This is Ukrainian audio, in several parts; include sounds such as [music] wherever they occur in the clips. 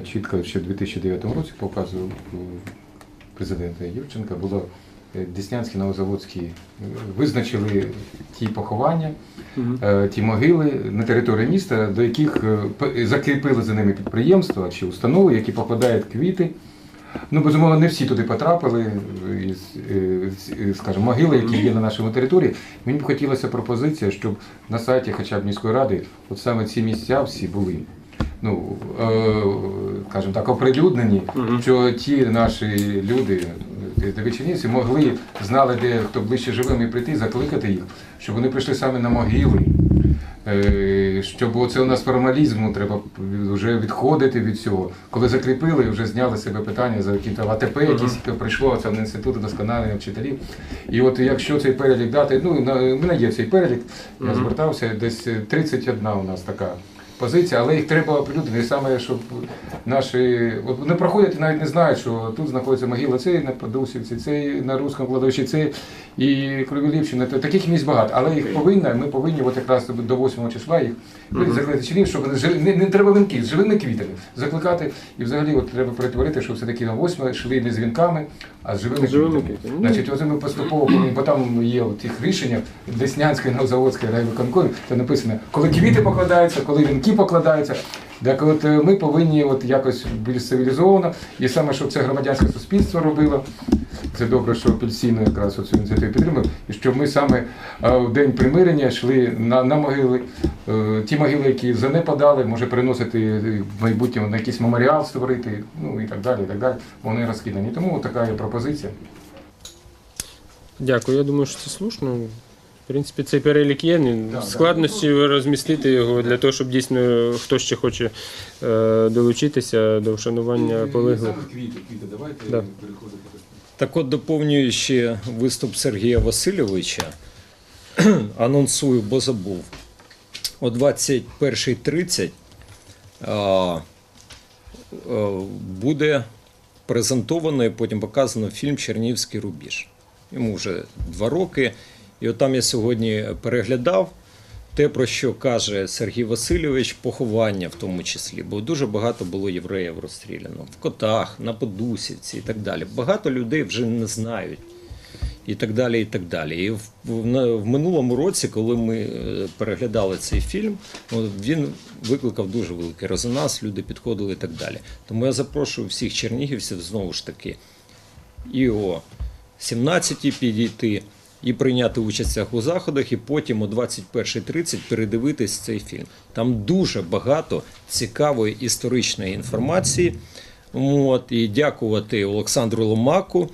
я чітко ще в 2009 році показував у президента Євченка, було е, Деснянські Новозаводські е, визначили ті поховання, е, ті могили на території міста, до яких е, закріпили за ними підприємства чи установи, які покладають квіти. Ну, безумовно, не всі туди потрапили, е, е, е, скажімо, могили, які є на нашому території. Мені б хотілося пропозиція, щоб на сайті хоча б міської ради от саме ці місця всі були. Ну, е, скажімо так, оприлюднені, що ті наші люди, е, девичинівці, могли, знали, де хто ближче живим і прийти, закликати їх, щоб вони прийшли саме на могили. Е, Щоб оце у нас формалізму треба вже відходити від цього. Коли закріпили, вже зняли себе питання за які там АТП, якісь прийшло це в інститут удосконалення вчителів. І от якщо цей перелік дати, ну на мене є цей перелік, я звертався, десь 31 у нас така. Позиція, але їх треба оприлюднити саме, щоб наші от вони проходять і навіть не знають, що тут знаходиться могила цей на Подусівці, цей на Руському кладовищі, цей і Кровілівщина. Таких місць багато, але їх повинна, ми повинні от якраз до 8 числа їх закликати членів, щоб не, не треба з живими квітами закликати. І взагалі от треба перетворити, щоб все-таки на 8 йшли не з вінками, а з живими, квітами. квітами. Значить, оце ми поступово бо там є тих рішення Деснянської Новозаводської райвиконкомі, де написано, коли квіти покладаються, коли вінки покладаються. Так от е, ми повинні от якось більш цивілізовано, і саме, щоб це громадянське суспільство робило. Це добре, що апельсійно якраз цю ініціативу підтримав, і щоб ми саме е, в день примирення йшли на, на могили. Е, Ті могили, які занепадали, може переносити е, в майбутньому на якийсь меморіал створити, ну і так далі. і так далі. Вони розкидані. Тому така є пропозиція. Дякую. Я думаю, що це слушно. В принципі, цей перелік є. Да, Складності розмістити його для того, щоб дійсно хто ще хоче е, долучитися до вшанування полеглих. Квіти, квіти, давайте Да. переходити. Так от доповнюю ще виступ Сергія Васильовича. [clears throat] Анонсую, бо забув. О 21.30 а, а, буде презентовано і потім показано фільм Чернівський рубіж. Йому вже два роки. І от там я сьогодні переглядав те, про що каже Сергій Васильович, поховання в тому числі, бо дуже багато було євреїв розстріляно в котах, на Подусівці і так далі. Багато людей вже не знають. І так далі, і так далі. І в, в, в минулому році, коли ми е, переглядали цей фільм, він викликав дуже великий резонанс, люди підходили і так далі. Тому я запрошую всіх чернігівців знову ж таки і о 17 підійти, і прийняти участь у заходах, і потім о 21.30 передивитись цей фільм. Там дуже багато цікавої історичної інформації. От, і дякувати Олександру Ломаку,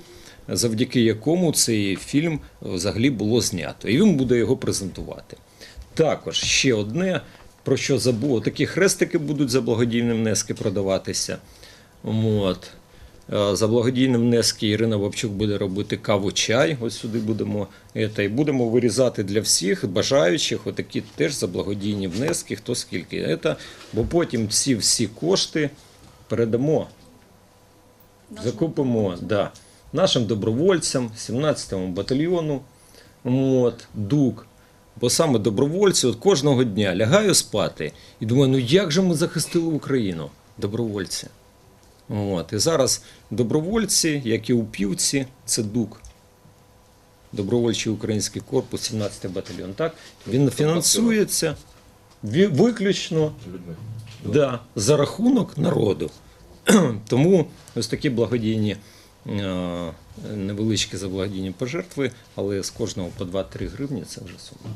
завдяки якому цей фільм взагалі було знято. І він буде його презентувати. Також ще одне, про що забув, такі хрестики будуть за благодійні внески продаватися. От. Е, За благодійні внески Ірина Вовчук буде робити каву чай. Ось сюди будемо це, і будемо вирізати для всіх бажаючих, отакі теж за благодійні внески, хто скільки. Це, бо потім ці всі кошти передамо, закупимо да, нашим добровольцям, 17-му батальйону, от, ДУК. Бо саме добровольці от кожного дня лягаю спати і думаю, ну як же ми захистили Україну? Добровольці. От. І зараз добровольці, як і упівці, це ДУК. Добровольчий український корпус, 17-й батальйон. Так? Він фінансується виключно да, за рахунок народу. [clears throat] Тому ось такі благодійні е, невеличкі за благодійні пожертви, але з кожного по 2-3 гривні це вже сума.